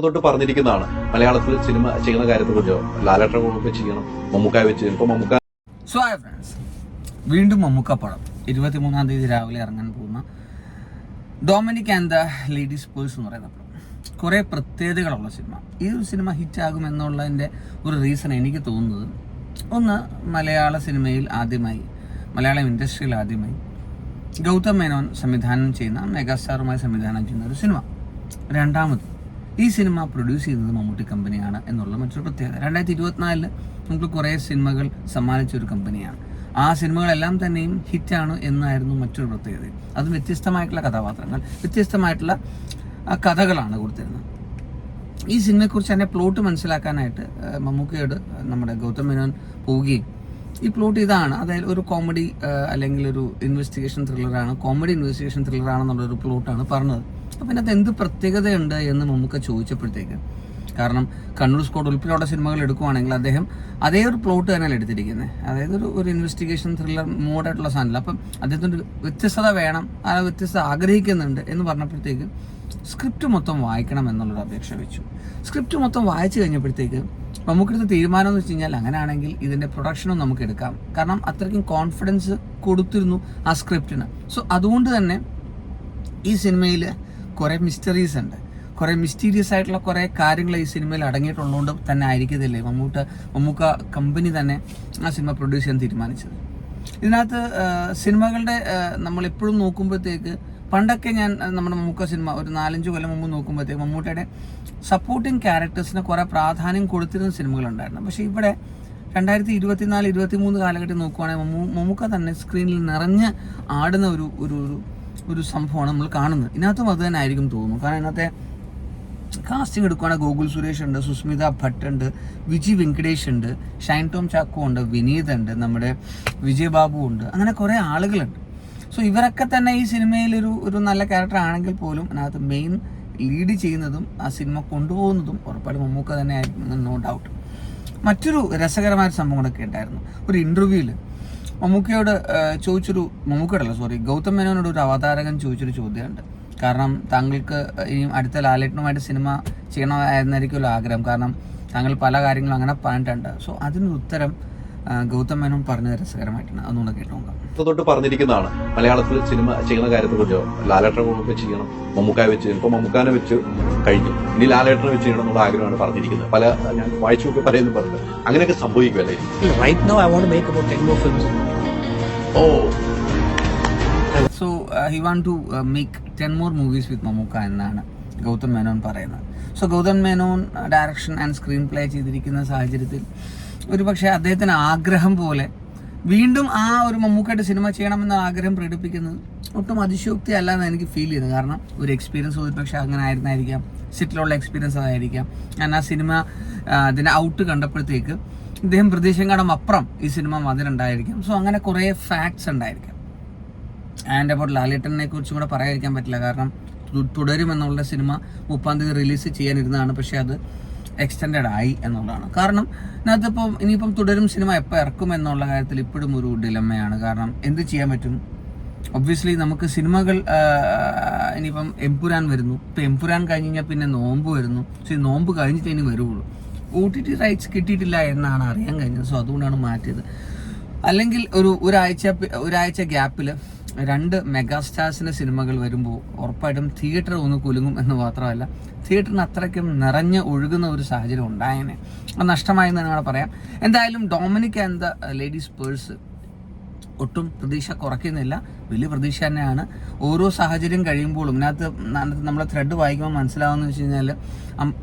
തൊട്ട് പറഞ്ഞിരിക്കുന്നതാണ്. മലയാളത്തിൽ സിനിമ ചെയ്യുന്ന കാര്യത്തെ കുറിച്ച് ഒക്കെ ചെയ്യണം. മമ്മൂക്കായ വെച്ച് ഇപ്പൊ മമ്മൂക്ക ഫ്രണ്ട്സ് വീണ്ടും മമ്മൂക്ക പടം. ഇരുപത്തിമൂന്നാം തീയതി രാവിലെ ഇറങ്ങാൻ പോകുന്ന Dominic and the ladies purse എന്ന് പറയുന്ന പടം. കുറേ പ്രത്യേകതകളുള്ള സിനിമ. ഈ ഒരു സിനിമ ഹിറ്റാകും എന്നുള്ളതിന്റെ ഒരു റീസൺ എനിക്ക് തോന്നുന്നത് ഒന്ന് മലയാള സിനിമയിൽ ആദ്യമായി മലയാളം ഇൻഡസ്ട്രിയിൽ ആദ്യമായി ഗൗതം മേനോൻ സംവിധാനം ചെയ്യുന്ന മെഗാസ്റ്റാറുമായി സംവിധാനം ചെയ്യുന്ന ഒരു സിനിമ. രണ്ടാമത് ഈ സിനിമ പ്രൊഡ്യൂസ് ചെയ്തത് മമ്മൂട്ടി കമ്പനിയാണ് എന്നുള്ള മറ്റൊരു പ്രത്യേകത. രണ്ടായിരത്തി ഇരുപത്തിനാലിൽ നമുക്ക് കുറേ സിനിമകൾ സമ്മാനിച്ച ഒരു കമ്പനിയാണ്. ആ സിനിമകളെല്ലാം തന്നെയും ഹിറ്റാണ് എന്നായിരുന്നു മറ്റൊരു പ്രത്യേകത. അതും വ്യത്യസ്തമായിട്ടുള്ള കഥാപാത്രങ്ങൾ വ്യത്യസ്തമായിട്ടുള്ള കഥകളാണ് കൊടുത്തിരുന്നത്. ഈ സിനിമയെക്കുറിച്ച് തന്നെ പ്ലോട്ട് മനസ്സിലാക്കാനായിട്ട് മമ്മൂക്കയോട് നമ്മുടെ ഗൗതം മേനോൻ പോവുകയും ഈ പ്ലോട്ട് ഇതാണ്. അതായത് ഒരു കോമഡി അല്ലെങ്കിൽ ഒരു ഇൻവെസ്റ്റിഗേഷൻ ത്രില്ലറാണ് കോമഡി ഇൻവെസ്റ്റിഗേഷൻ ത്രില്ലറാണെന്നുള്ളൊരു പ്ലോട്ടാണ് പറഞ്ഞത്. അപ്പം ഇതിനകത്ത് എന്ത് പ്രത്യേകതയുണ്ട് എന്ന് മമ്മൂക്ക ചോദിച്ചപ്പോഴത്തേക്ക്. കാരണം കണ്ണൂർ സ്കോഡ് ഉൾപ്പെടെയുള്ള സിനിമകൾ എടുക്കുവാണെങ്കിൽ അദ്ദേഹം അതേ ഒരു പ്ലോട്ട് തന്നെയാണ് എടുത്തിരിക്കുന്നത് അതായത് ഒരു ഒരു ഇൻവെസ്റ്റിഗേഷൻ ത്രില്ലർ മോഡായിട്ടുള്ള സാധനമില്ല. അപ്പം അദ്ദേഹത്തിന്റെ വ്യത്യസ്തത വേണം ആ വ്യത്യസ്തത ആഗ്രഹിക്കുന്നുണ്ട് എന്ന് പറഞ്ഞപ്പോഴത്തേക്ക് സ്ക്രിപ്റ്റ് മൊത്തം വായിക്കണം എന്നുള്ളൊരു അപേക്ഷ വെച്ചു. സ്ക്രിപ്റ്റ് മൊത്തം വായിച്ചു കഴിഞ്ഞപ്പോഴത്തേക്ക് നമുക്കെടുത്ത തീരുമാനം എന്ന് വെച്ച് കഴിഞ്ഞാൽ അങ്ങനെയാണെങ്കിൽ ഇതിന്റെ പ്രൊഡക്ഷനും നമുക്ക് എടുക്കാം. കാരണം അത്രയ്ക്കും കോൺഫിഡൻസ് കൊടുത്തിരുന്നു ആ സ്ക്രിപ്റ്റിന് സോ അതുകൊണ്ട് തന്നെ ഈ സിനിമയിൽ കുറേ മിസ്റ്ററീസ് ഉണ്ട്. കുറേ മിസ്റ്റീരിയസ് ആയിട്ടുള്ള കുറേ കാര്യങ്ങൾ ഈ സിനിമയിൽ അടങ്ങിയിട്ടുള്ളതുകൊണ്ട് തന്നെ ആയിരിക്കത്തില്ലേ മമ്മൂട്ട മമ്മൂക്ക കമ്പനി തന്നെ ആ സിനിമ പ്രൊഡ്യൂസ് ചെയ്യാൻ തീരുമാനിച്ചത്. ഇതിനകത്ത് സിനിമകളുടെ നമ്മളെപ്പോഴും നോക്കുമ്പോഴത്തേക്ക് പണ്ടൊക്കെ ഞാൻ നമ്മുടെ മമ്മൂക്ക സിനിമ ഒരു നാലഞ്ച് കൊല്ലം മുമ്പ് നോക്കുമ്പോഴത്തേക്ക് മമ്മൂട്ടയുടെ സപ്പോർട്ടിങ് ക്യാരക്ടേഴ്സിന് കുറേ പ്രാധാന്യം കൊടുത്തിരുന്ന സിനിമകളുണ്ടായിരുന്നു പക്ഷേ ഇവിടെ രണ്ടായിരത്തി ഇരുപത്തിനാല് ഇരുപത്തി മൂന്ന് കാലഘട്ടം നോക്കുവാണെങ്കിൽ മമ്മൂ മമ്മൂക്ക തന്നെ സ്ക്രീനിൽ നിറഞ്ഞ് ആടുന്ന ഒരു ഒരു ഒരു സംഭവമാണ് നമ്മൾ കാണുന്നത്. ഇതിനകത്തും അത് തന്നെ ആയിരിക്കും തോന്നുന്നു. കാരണം ഇതിനകത്തെ കാസ്റ്റിംഗ് എടുക്കുവാണെങ്കിൽ ഗോകുൽ സുരേഷ് ഉണ്ട് സുസ്മിത ഭട്ട് ഉണ്ട് വിജി വെങ്കടേഷ് ഉണ്ട് ഷൈൻ ടോം ചാക്കോ ഉണ്ട് വിനീത് ഉണ്ട് നമ്മുടെ വിജയബാബു ഉണ്ട്. അങ്ങനെ കുറേ ആളുകളുണ്ട്. സോ ഇവരൊക്കെ തന്നെ ഈ സിനിമയിൽ ഒരു നല്ല ക്യാരക്ടർ ആണെങ്കിൽ പോലും അതിനകത്ത് മെയിൻ ലീഡ് ചെയ്യുന്നതും ആ സിനിമ കൊണ്ടുപോകുന്നതും ഉറപ്പായിട്ടും മമ്മൂക്ക തന്നെ ആയിരിക്കും നോ ഡൗട്ട് മറ്റൊരു രസകരമായ സംഭവങ്ങളൊക്കെ ഉണ്ടായിരുന്നു. ഒരു ഇന്റർവ്യൂവിൽ മമ്മൂക്കയോട് ചോദിച്ചൊരു മമ്മൂക്കയോടല്ല സോറി ഗൗതം മേനോനോട് ഒരു അവതാരകൻ ചോദിച്ചൊരു ചോദ്യമുണ്ട്. കാരണം താങ്കൾക്ക് ഇനിയും അടുത്ത ലാലേട്ടനുമായിട്ട് സിനിമ ചെയ്യണമായിരുന്നായിരിക്കുമല്ലോ ആഗ്രഹം. കാരണം താങ്കൾ പല കാര്യങ്ങളും അങ്ങനെ പറഞ്ഞിട്ടുണ്ട്. സോ അതിനൊരു ഉത്തരം ഗൗതം മേനോൻ പറഞ്ഞത് രസകരമായിട്ടാണ്. അതൊന്നുകൂടെ കേട്ടു തൊട്ട് പറഞ്ഞിരിക്കുന്നതാണ്. മലയാളത്തിൽ സിനിമ ചെയ്യുന്ന കാര്യത്തെ കുറിച്ച് ലാലേട്ടനെ വെച്ച് ചെയ്യണം. മമ്മൂക്കായ വെച്ച് ഇപ്പൊ മമ്മൂക്കാനെ വെച്ച് കഴിഞ്ഞു. ഇനി ലാലേട്ടനെ വെച്ച് ചെയ്യണം എന്നുള്ള ആഗ്രഹമാണ് പറഞ്ഞിരിക്കുന്നത്. പല ഞാൻ വായിച്ചു നോക്കി പറയുന്നു പറഞ്ഞു അങ്ങനെയൊക്കെ സംഭവിക്കുമല്ലേ? Right now, I want to make about 10 more films. Oh. So he want to make ten more movies with Mammukka എന്നാണ് ഗൗതം മേനോൻ പറയുന്നത്. So Gautham Menon direction and screenplay ചെയ്തിരിക്കുന്ന സാഹചര്യത്തിൽ ഒരുപക്ഷെ അദ്ദേഹത്തിന് ആഗ്രഹം പോലെ വീണ്ടും ആ ഒരു മമ്മൂക്കായിട്ട് സിനിമ ചെയ്യണമെന്ന ആഗ്രഹം പ്രകടിപ്പിക്കുന്നത് ഒട്ടും അതിശയോക്തി അല്ല എന്ന് എനിക്ക് ഫീൽ ചെയ്തു. കാരണം ഒരു എക്സ്പീരിയൻസ് ഒരുപക്ഷെ അങ്ങനെ ആയിരുന്നായിരിക്കാം. സിറ്റിലുള്ള എക്സ്പീരിയൻസ് അതായിരിക്കാം ഞാൻ ആ സിനിമ ആ, ഔട്ട് കണ്ടപ്പോഴത്തേക്ക് ഇദ്ദേഹം പ്രതീക്ഷയും അപ്പുറം ഈ സിനിമ മതിലുണ്ടായിരിക്കാം സോ അങ്ങനെ കുറേ ഫാക്ട്സ് ഉണ്ടായിരിക്കാം. ആൻഡ് അബൌട്ട് ലാലേട്ടനെ കുറിച്ചും കൂടെ പറയാതിരിക്കാൻ പറ്റില്ല. കാരണം തുടരും എന്നുള്ള സിനിമ മുപ്പാം തീയതി റിലീസ് ചെയ്യാനിരുന്നതാണ്. പക്ഷേ അത് എക്സ്റ്റെൻഡഡ് ആയി എന്നുള്ളതാണ്. കാരണം ഇതിനകത്തിപ്പം ഇനിയിപ്പം തുടരും സിനിമ എപ്പോൾ ഇറക്കും എന്നുള്ള കാര്യത്തിൽ ഇപ്പോഴും ഒരു ഡിലമ്മയാണ് കാരണം എന്ത് ചെയ്യാൻ പറ്റും? ഒബ്വിയസ്ലി നമുക്ക് സിനിമകൾ ഇനിയിപ്പം എംപുരാൻ വരുന്നു. ഇപ്പം എംപുരാൻ കഴിഞ്ഞ് കഴിഞ്ഞാൽ പിന്നെ നോമ്പ് വരുന്നു. ഈ നോമ്പ് കഴിഞ്ഞിട്ട് ഇനി വരുള്ളൂ. ഒ ടി ടി റൈറ്റ്സ് കിട്ടിയിട്ടില്ല എന്നാണ് അറിയാൻ കഴിഞ്ഞത്. സോ അതുകൊണ്ടാണ് മാറ്റിയത്. അല്ലെങ്കിൽ ഒരു ഒരാഴ്ച ഒരാഴ്ച ഗ്യാപ്പിൽ രണ്ട് മെഗാസ്റ്റാർസിന്റെ സിനിമകൾ വരുമ്പോൾ ഉറപ്പായിട്ടും തിയേറ്റർ ഒന്ന് കുലുങ്ങും എന്ന് മാത്രമല്ല തിയേറ്ററിന് അത്രയ്ക്കും നിറഞ്ഞ് ഒഴുകുന്ന ഒരു സാഹചര്യം ഉണ്ടായേനെ. അത് നഷ്ടമായെന്ന് തന്നെ പറയാം. എന്തായാലും Dominic and the ladies purse ഒട്ടും പ്രതീക്ഷ കുറയ്ക്കുന്നില്ല. വലിയ പ്രതീക്ഷ തന്നെയാണ്. ഓരോ സാഹചര്യം കഴിയുമ്പോഴും ഇതിനകത്ത് നമ്മളെ ത്രെഡ് വായിക്കുമ്പോൾ മനസ്സിലാവുന്ന വെച്ച് കഴിഞ്ഞാൽ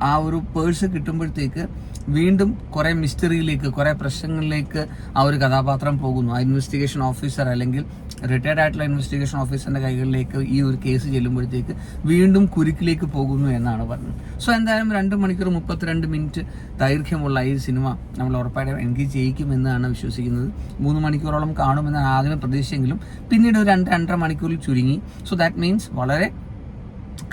ആ ഒരു പേഴ്സ് കിട്ടുമ്പോഴത്തേക്ക് വീണ്ടും കുറേ മിസ്റ്ററിയിലേക്ക് കുറേ പ്രശ്നങ്ങളിലേക്ക് ആ ഒരു കഥാപാത്രം പോകുന്നു. ആ ഇൻവെസ്റ്റിഗേഷൻ ഓഫീസർ അല്ലെങ്കിൽ റിട്ടയർഡ് ആയിട്ടുള്ള ഇൻവെസ്റ്റിഗേഷൻ ഓഫീസറിന്റെ കൈകളിലേക്ക് ഈ ഒരു കേസ് ചെല്ലുമ്പോഴത്തേക്ക് വീണ്ടും കുരുക്കിലേക്ക് പോകുന്നു എന്നാണ് പറഞ്ഞത്. സോ എന്തായാലും രണ്ട് മണിക്കൂർ മുപ്പത്തിരണ്ട് മിനിറ്റ് ദൈർഘ്യമുള്ള ഈ സിനിമ നമ്മൾ ഉറപ്പായിട്ടും എൻഗേജ് ചെയ്യിക്കുമെന്നാണ് വിശ്വസിക്കുന്നത്. മൂന്ന് മണിക്കൂറോളം കാണുമെന്നാണ് ആദ്യമേ പ്രതീക്ഷയെങ്കിലും പിന്നീട് ഒരു രണ്ട് രണ്ടര മണിക്കൂറിൽ ചുരുങ്ങി. സോ ദാറ്റ് മീൻസ് വളരെ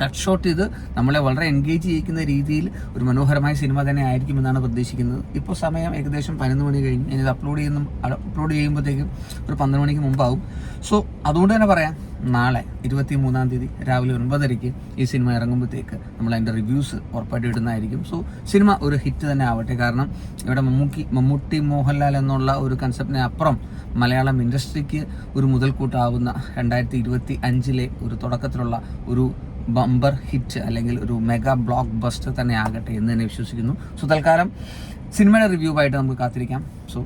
കട്ട് ഷോട്ട് ചെയ്ത് നമ്മളെ വളരെ എൻഗേജ് ചെയ്യിക്കുന്ന രീതിയിൽ ഒരു മനോഹരമായ സിനിമ തന്നെ ആയിരിക്കും എന്നാണ് പ്രതീക്ഷിക്കുന്നത്. ഇപ്പോൾ സമയം ഏകദേശം പതിനൊന്ന് മണി കഴിഞ്ഞ് ഇത് അപ്ലോഡ് ചെയ്യുന്ന അപ്ലോഡ് ചെയ്യുമ്പോഴത്തേക്കും ഒരു പന്ത്രണ്ട് മണിക്ക് മുമ്പാവും. സോ അതുകൊണ്ട് തന്നെ പറയാം നാളെ ഇരുപത്തി മൂന്നാം തീയതി രാവിലെ ഒൻപതരയ്ക്ക് ഈ സിനിമ ഇറങ്ങുമ്പോഴത്തേക്ക് നമ്മൾ അതിന്റെ റിവ്യൂസ് ഉറപ്പായിട്ട് ഇടുന്നതായിരിക്കും. സോ സിനിമ ഒരു ഹിറ്റ് തന്നെ ആവട്ടെ. കാരണം ഇവിടെ മമ്മൂക്കി മമ്മൂട്ടി മോഹൻലാൽ എന്നുള്ള ഒരു കൺസെപ്റ്റിന് അപ്പുറം മലയാളം ഇൻഡസ്ട്രിക്ക് ഒരു മുതൽക്കൂട്ടാവുന്ന രണ്ടായിരത്തി ഇരുപത്തി അഞ്ചിലെ ഒരു തുടക്കത്തിലുള്ള ഒരു ബമ്പർ ഹിറ്റ് അല്ലെങ്കിൽ ഒരു മെഗാ ബ്ലോക്ക് ബസ്റ്റർ തന്നെ ആകട്ടെ എന്ന് തന്നെ വിശ്വസിക്കുന്നു. സോ തൽക്കാലം സിനിമയുടെ റിവ്യൂ ആയിട്ട് നമുക്ക് കാത്തിരിക്കാം. സോ